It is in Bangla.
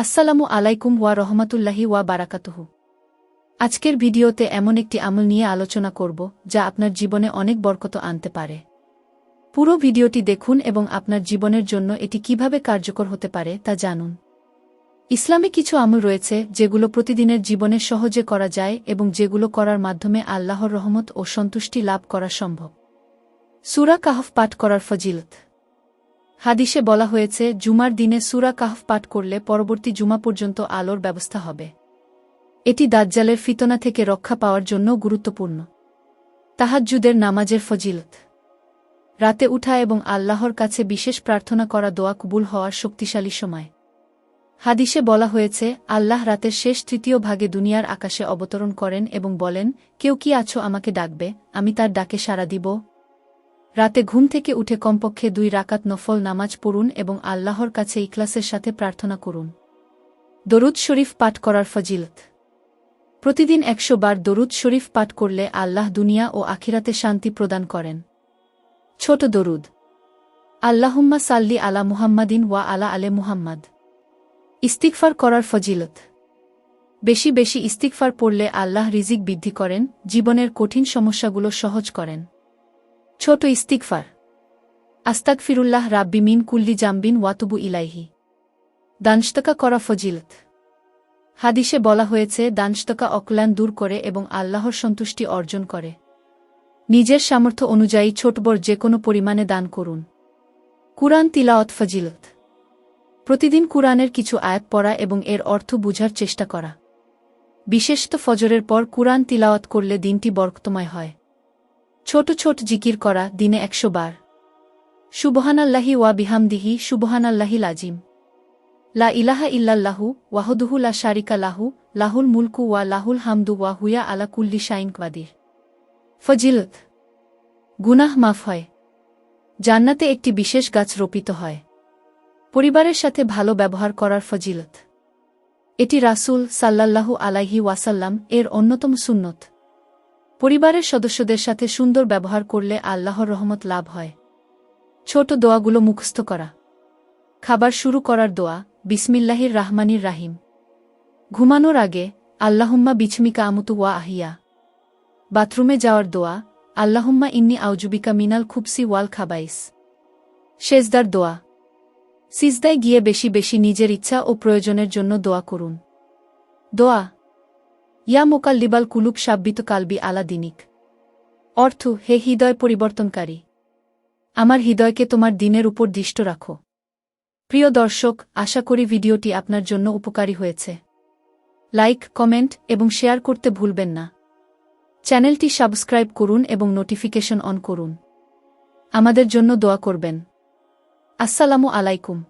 আসসালামু আলাইকুম ওয়া রহমাতুল্লাহি ওয়া বারাকাতুহু। আজকের ভিডিওতে এমন একটি আমল নিয়ে আলোচনা করব, যা আপনার জীবনে অনেক বরকত আনতে পারে। পুরো ভিডিওটি দেখুন এবং আপনার জীবনের জন্য এটি কীভাবে কার্যকর হতে পারে তা জানুন। ইসলামে কিছু আমল রয়েছে, যেগুলো প্রতিদিনের জীবনে সহজে করা যায় এবং যেগুলো করার মাধ্যমে আল্লাহর রহমত ও সন্তুষ্টি লাভ করা সম্ভব। সুরা কাহফ পাঠ করার ফজিলত। হাদিসে বলা হয়েছে, জুমার দিনে সুরা কাহফ পাঠ করলে পরবর্তী জুমা পর্যন্ত আলোর ব্যবস্থা হবে। এটি দাজ্জালের ফিতনা থেকে রক্ষা পাওয়ার জন্য গুরুত্বপূর্ণ। তাহাজ্জুদের নামাজের ফজিলত। রাতে উঠা এবং আল্লাহর কাছে বিশেষ প্রার্থনা করা দোয়া কবুল হওয়ার শক্তিশালী সময়। হাদিসে বলা হয়েছে, আল্লাহ রাতের শেষ তৃতীয় ভাগে দুনিয়ার আকাশে অবতরণ করেন এবং বলেন, কেউ কি আছো আমাকে ডাকবে? আমি তার ডাকে সাড়া দিব। রাতে ঘুম থেকে উঠে কমপক্ষে দুই রাকাত নফল নামাজ পড়ুন এবং আল্লাহর কাছে ইখলাসের সাথে প্রার্থনা করুন। দরুদ শরীফ পাঠ করার ফজিলত। প্রতিদিন একশো বার দরুদ শরীফ পাঠ করলে আল্লাহ দুনিয়া ও আখিরাতে শান্তি প্রদান করেন। ছোট দরুদ। আল্লাহুম্মা সাল্লি আলা মুহাম্মাদিন ওয়া আলা আলে মুহাম্মাদ। ইস্তিকফার করার ফজিলত। বেশি বেশি ইস্তিকফার পড়লে আল্লাহ রিজিক বৃদ্ধি করেন, জীবনের কঠিন সমস্যাগুলো সহজ করেন। ছোট ইস্তিকফার আস্তাক ফিরুল্লাহ রাব্বি মিন কুল্লি জাম্বিন ওয়াতুবু ইলাইহি। দানস্তকা করা ফজিলত। হাদিসে বলা হয়েছে দানস্তকা অকল্যাণ দূর করে এবং আল্লাহর সন্তুষ্টি অর্জন করে। নিজের সামর্থ্য অনুযায়ী ছোটবড় যে কোনো পরিমাণে দান করুন। কুরআন তিলাওয়াত ফজিলত। প্রতিদিন কুরআনের কিছু আয়াত পড়া এবং এর অর্থ বুঝার চেষ্টা করা। বিশেষত ফজরের পর কুরআন তিলাওয়াত করলে দিনটি বরকতময় হয়। ছোট ছোট জিকির করা দিনে একশো বার। সুবহানাল্লাহি ওয়া বিহামদিহি সুবহানাল্লাহি লাজিম। লা ইলাহা ইল্লাল্লাহু ওয়াহদুহু লা শারিকা লাহু, লাহুল মুলকু ওয়া লাহুল হামদু ওয়া হুয়া আলা কুল্লি শাইন কাদির। ফজিলত। গুনাহ মাফ হয়। জান্নাতে একটি বিশেষ গাছ রোপিত হয়। পরিবারের সাথে ভালো ব্যবহার করার ফজিলত। এটি রাসূল সাল্লাল্লাহু আলাইহি ওয়াসাল্লাম এর অন্যতম সুন্নত। পরিবারের সদস্যদের সাথে সুন্দর ব্যবহার করলে আল্লাহর রহমত লাভ হয়। ছোট দোয়াগুলো মুখস্থ করা। খাবার শুরু করার দোয়া, বিসমিল্লাহির রাহমানির রাহিম। ঘুমানোর আগে, আল্লাহম্মা বিছমিকা আমুতু ওয়া আহিয়া। বাথরুমে যাওয়ার দোয়া, আল্লাহম্মা ইন্নি আউজুবিকা মিনাল খুবসি ওয়াল খাবাইস। শেজদার দোয়া। সিজদায় গিয়ে বেশি বেশি নিজের ইচ্ছা ও প্রয়োজনের জন্য দোয়া করুন। দোয়া ইয়া মোকাল্লিবাল কুলুব সাব্বিত কালবি আলা দিনিক। অর্থ, হে হৃদয় পরিবর্তনকারী। আমার হৃদয়কে তোমার দিনের উপর দৃষ্ট রাখো। প্রিয় দর্শক, আশা করি ভিডিওটি আপনার জন্য উপকারী হয়েছে। লাইক, কমেন্ট এবং শেয়ার করতে ভুলবেন না। চ্যানেলটি সাবস্ক্রাইব করুন এবং নোটিফিকেশন অন করুন। আমাদের জন্য দোয়া করবেন। আসসালামু আলাইকুম।